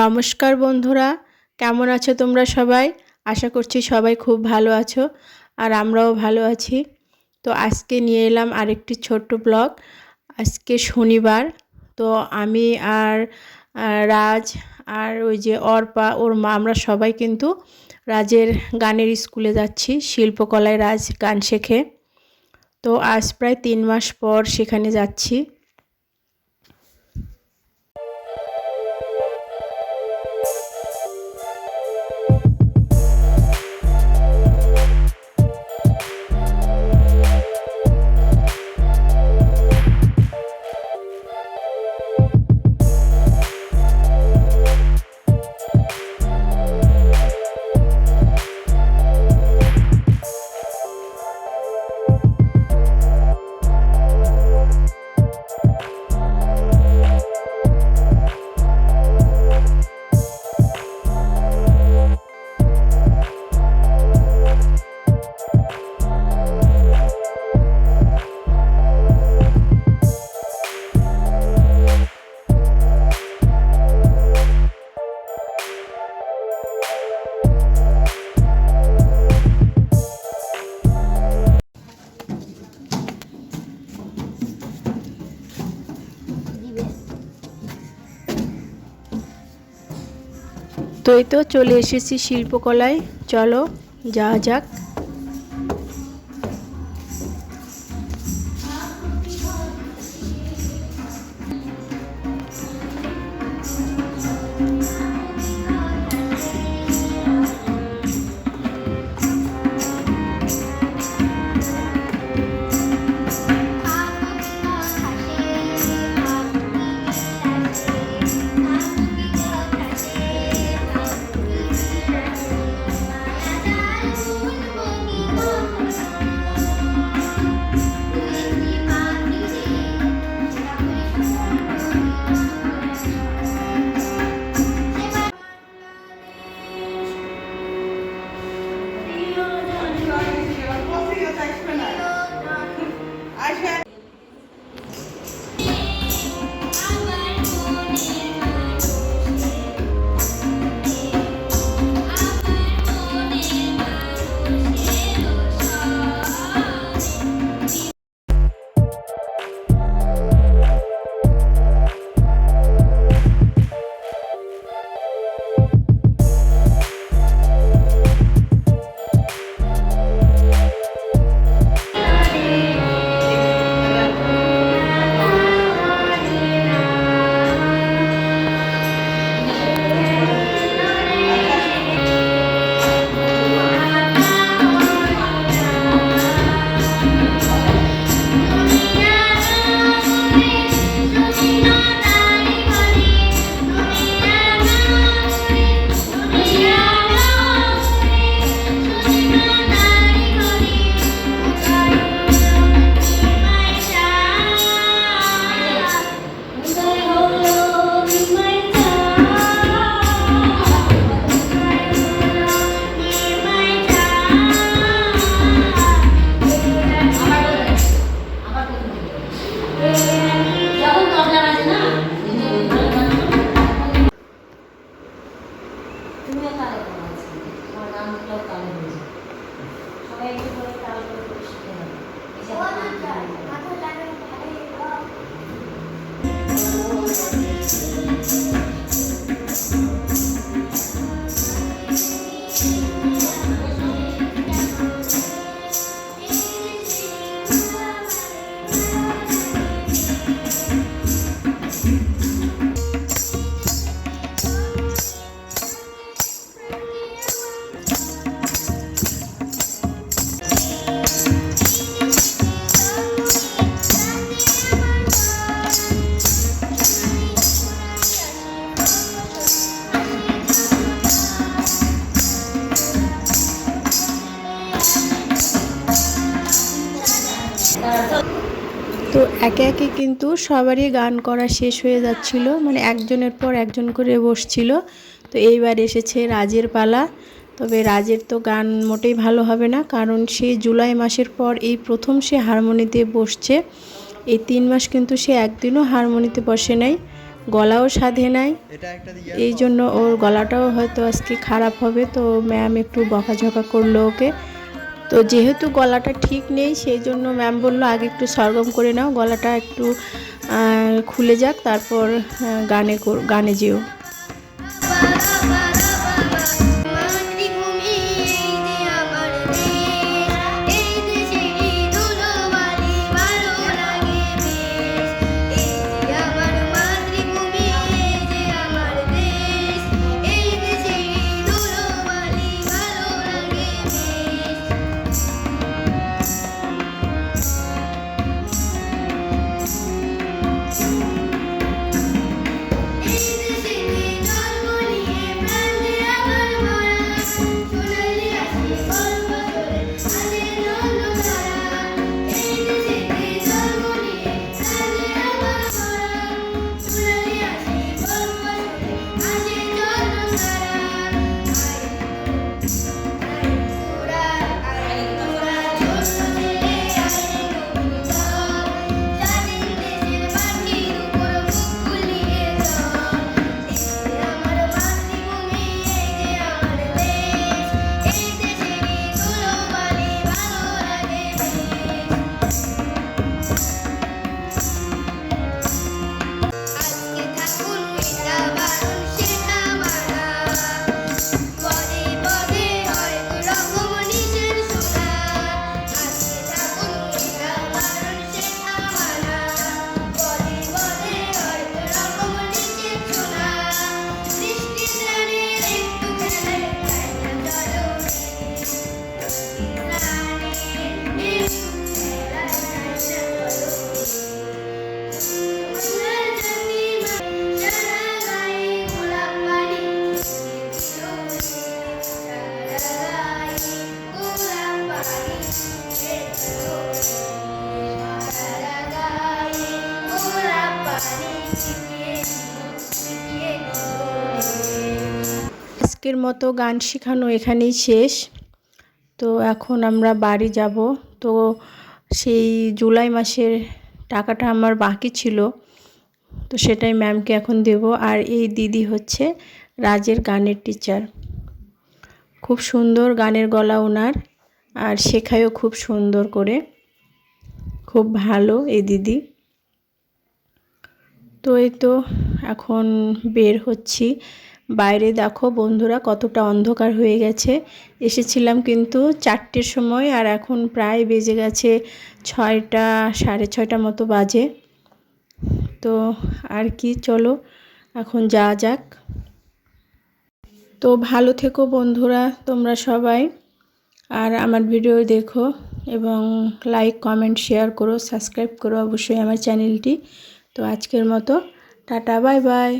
নমস্কার বন্ধুরা, কেমন আছো তোমরা সবাই? আশা করছি সবাই খুব ভালো আছো আর আমরাও ভালো আছি। তো আজকে নিয়ে এলাম আরেকটি ছোট্ট ব্লগ। আজকে শনিবার, তো আমি আর রাজ আর ওই যে অর্পা, ওর মা, আমরা সবাই কিন্তু রাজের গানের স্কুলে যাচ্ছি, শিল্পকলায় রাজ গান শেখে। তো আজ প্রায় তিন মাস পর সেখানে যাচ্ছি। তো এই তো চলে এসেছি শিল্পকলায়। চলো যাওয়া যাক। তুমিও তালে করো আজকে। তোমার গানগুলোও তালে হয়ে যাবে। সবাই একটু করে তাল করে করে শিখে নেবে। তো একে একে কিন্তু সবারই গান করা শেষ হয়ে যাচ্ছিল। মানে একজনের পর একজন করে বসছিল। তো এইবার এসেছে রাজের পালা। তবে রাজের তো গান মোটেই ভালো হবে না, কারণ সে জুলাই মাসের পর এই প্রথম সে হারমোনিতে বসছে। এই তিন মাস কিন্তু সে একদিনও হারমোনিতে বসে নাই, গলাও সাধে নাই। এই জন্য ওর গলাটাও হয়তো আজকে খারাপ হবে। তো ম্যাম একটু বকাঝকা করল ওকে। তো যেহেতু গলাটা ঠিক নেই, সেই জন্য ম্যাম বলল আগে একটু সরগম করে নাও, গলাটা একটু খুলে যাক, তারপর গানে গানে যেও। আজকের মতো গান শেখানো এখানেই শেষ। তো এখন আমরা বাড়ি যাব। তো সেই জুলাই মাসের টাকাটা আমার বাকি ছিল। তো সেটাই ম্যামকে এখন দেব। আর এই দিদি হচ্ছে রাজের গানের টিচার খুব সুন্দর গানের গলা ওনার। আর শেখায়ও খুব সুন্দর করে। খুব ভালো এই দিদি। তো এই তো এখন বের হচ্ছি। বাইরে দেখো বন্ধুরা কতটা অন্ধকার হয়ে গেছে। এসেছিলাম কিন্তু চারটের সময় আর এখন প্রায় বেজে গেছে ছয়টা, সাড়ে ছয়টা মতো বাজে। তো আর কি চলো, এখন যা যাক। তো ভালো থেকো বন্ধুরা, তোমরা সবাই। আর আমার ভিডিও দেখো এবং লাইক কমেন্ট শেয়ার করো সাবস্ক্রাইব করো অবশ্যই আমার চ্যানেলটি তো আজকের মতো, টাটা বাই বাই